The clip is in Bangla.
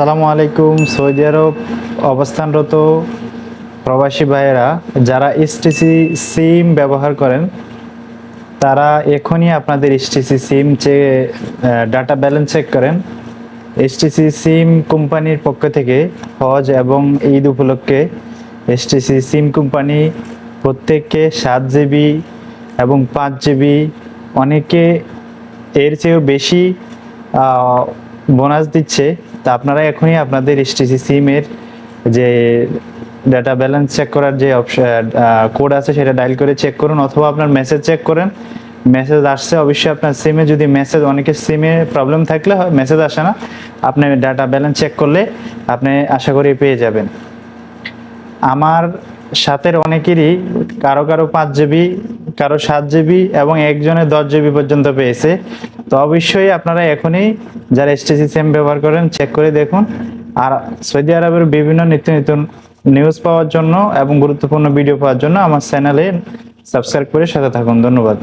আসসালামু আলাইকুম, সৌদি আরব অবস্থানরত প্রবাসী ভাইয়েরা, যারা এসটিসি সিম ব্যবহার করেন, তারা এখনই আপনাদের এসটিসি সিম চেয়ে ডাটা ব্যালেন্স চেক করেন। এসটিসি সিম কোম্পানির পক্ষ থেকে হজ এবং ঈদ উপলক্ষে এসটিসি সিম কোম্পানি প্রত্যেককে সাত জিবি এবং পাঁচ জিবি, অনেকে এর চেয়েও বেশি বোনাস দিচ্ছে। তা আপনারা এখনই আপনাদের এসটিসি সিমের যে ডাটা ব্যালেন্স চেক করার যে কোড আছে সেটা ডায়াল করে চেক করুন অথবা আপনার মেসেজ চেক করেন। মেসেজ আসছে অবশ্যই আপনার সিমে যদি মেসেজ অনেকের সিমে প্রবলেম থাকলে মেসেজ আসে না, আপনি ডাটা ব্যালেন্স চেক করলে আপনি আশা করি পেয়ে যাবেন। আমার সাথের অনেকেরই কারও কারও পাঁচ জিবি কারও সাত জিবি এবং একজনের দশ জিবি পর্যন্ত পেয়েছে। তো অবশ্যই আপনারা এখনই যারা এসটিসি সেম ব্যবহার করেন চেক করে দেখুন। আর সৌদি আরবের বিভিন্ন নিত্য নতুন নিউজ পাওয়ার জন্য এবং গুরুত্বপূর্ণ ভিডিও পাওয়ার জন্য আমার চ্যানেলে সাবস্ক্রাইব করে সাথে থাকুন। ধন্যবাদ।